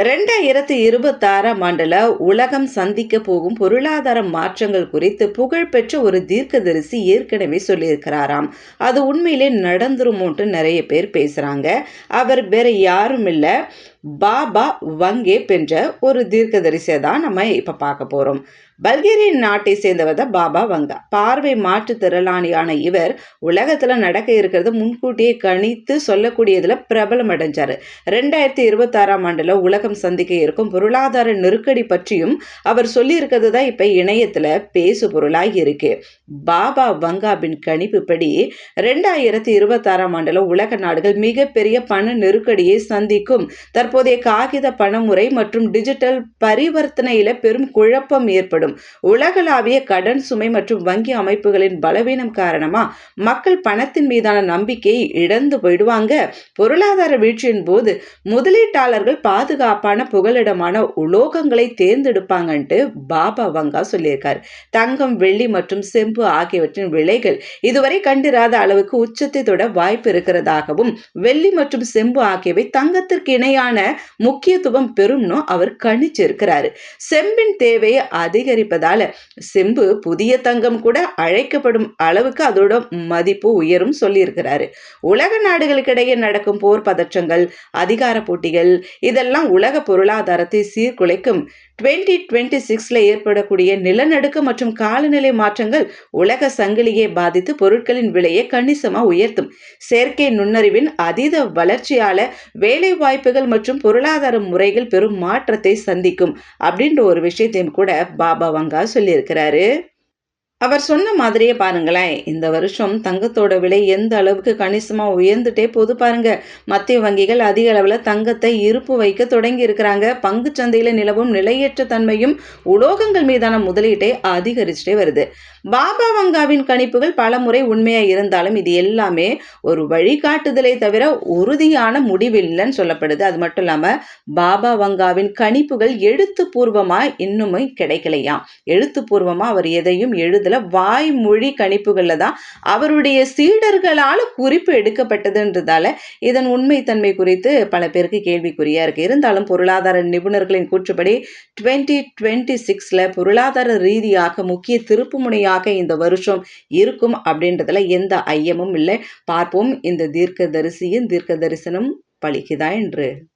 ரெண்டாயிரத்தி இருபத்தாறாம் ஆண்டுல உலகம் சந்திக்க போகும் பொருளாதார மாற்றங்கள் குறித்து புகழ்பெற்ற ஒரு தீர்க்கதரிசி ஏற்கனவே சொல்லியிருக்கிறாராம். அது உண்மையிலே நடந்துருமோன்ட்டு நிறைய பேர் பேசுறாங்க. அவர் வேற யாரும் இல்லை. பாபா வங்கேப் என்ற ஒரு தீர்க்கதரிசியை தான் நம்ம இப்போ பார்க்க போகிறோம் பல்கேரியன் நாட்டை சேர்ந்தவர் தான் பாபா வங்கா பார்வை மாற்றுத்திறனாளியான இவர் உலகத்தில் நடக்க இருக்கிறத முன்கூட்டியே கணித்து சொல்லக்கூடியதில் பிரபலம் அடைஞ்சார். ரெண்டாயிரத்தி இருபத்தாறாம் ஆண்டில் உலகம் சந்திக்க இருக்கும் பொருளாதார நெருக்கடி பற்றியும் அவர் சொல்லியிருக்கிறது தான் இப்போ இணையத்தில் பேசு பொருளாக இருக்கு. பாபா வங்காவின் கணிப்புப்படி ரெண்டாயிரத்தி இருபத்தாறாம் ஆண்டில் உலக நாடுகள் மிகப்பெரிய பண நெருக்கடியை சந்திக்கும் தற்போது தற்போதைய காகித பணமுறை மற்றும் டிஜிட்டல் பரிவர்த்தனையில் பெரும் குழப்பம் ஏற்படும். உலகளாவிய கடன் சுமை மற்றும் வங்கி அமைப்புகளின் பலவீனம் காரணமா மக்கள் பணத்தின் மீதான நம்பிக்கையை இழந்து போயிடுவாங்க. பொருளாதார வீழ்ச்சியின் போது முதலீட்டாளர்கள் பாதுகாப்பான புகலிடமான உலோகங்களை தேர்ந்தெடுப்பாங்கன்ட்டு பாபா வங்கா சொல்லியிருக்கார். தங்கம் வெள்ளி மற்றும் செம்பு ஆகியவற்றின் விலைகள் இதுவரை கண்டிராத அளவுக்கு உச்சத்தை தொட வாய்ப்பு இருக்கிறதாகவும் வெள்ளி மற்றும் செம்பு ஆகியவை தங்கத்திற்கு இணையான முக்கியத்துவம் பெறும்னு அவர் கணிச்சிருக்கிறாரு. செம்பின் தேவையை அதிகரிப்பதால செம்பு புதிய தங்கம் கூட அழைக்கப்படும் அளவுக்கு அதோட மதிப்பு உயரும் சொல்லியிருக்கிறாரு. உலக நாடுகளுக்கிடையே நடக்கும் போர் பதற்றங்கள் அதிகார போட்டிகள் இதெல்லாம் உலக பொருளாதாரத்தை சீர்குலைக்கும். டுவெண்ட்டி டுவெண்ட்டி சிக்ஸில் ஏற்படக்கூடிய நிலநடுக்கம் மற்றும் காலநிலை மாற்றங்கள் உலக சங்கிலியை பாதித்து பொருட்களின் விலையை கணிசமாக உயர்த்தும். செயற்கை நுண்ணறிவின் அதீத வளர்ச்சியால வேலை வாய்ப்புகள் மற்றும் பொருளாதார முறைகள் பெரும் மாற்றத்தை சந்திக்கும் அப்படின்ற ஒரு விஷயத்தையும் கூட பாபா வங்கா சொல்லியிருக்கிறாரு. அவர் சொன்ன மாதிரியே பாருங்களேன் இந்த வருஷம் தங்கத்தோட விலை எந்த அளவுக்கு கணிசமாக உயர்ந்துட்டே போது பாருங்க. மத்திய வங்கிகள் அதிக அளவில் தங்கத்தை இருப்பு வைக்க தொடங்கி இருக்கிறாங்க. பங்கு சந்தையில் நிலவும் நிலையற்ற தன்மையும் உலோகங்கள் மீதான முதலீட்டை அதிகரிச்சுட்டே வருது. பாபா வங்காவின் கணிப்புகள் பல முறை உண்மையாக இருந்தாலும் இது எல்லாமே ஒரு வழிகாட்டுதலை தவிர உறுதியான முடிவில்லைன்னு சொல்லப்படுது. அது மட்டும் இல்லாமல் பாபா வங்காவின் கணிப்புகள் எழுத்துப்பூர்வமாக இன்னுமே கிடைக்கலையாம் எழுத்துப்பூர்வமாக அவர் எதையும் எழுதல வாய்மொழி கணிப்புகளில் தான் அவருடைய சீடர்களால் குறிப்பு எடுக்கப்பட்டதுன்றதால இதன் உண்மைத்தன்மை குறித்து பல பேருக்கு கேள்விக்குறியாக இருக்கு. இருந்தாலும் பொருளாதார நிபுணர்களின் கூற்றுப்படி டுவெண்ட்டி டுவெண்ட்டி சிக்ஸில் பொருளாதார ரீதியாக முக்கிய திருப்புமுனையாக இந்த வருஷம் இருக்கும் அப்படின்றதுல எந்த ஐயமும் இல்லை. பார்ப்போம். இந்த தீர்க்க தரிசியின் தீர்க்க தரிசனம் பலிக்குதா என்று.